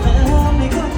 เธอไม่กู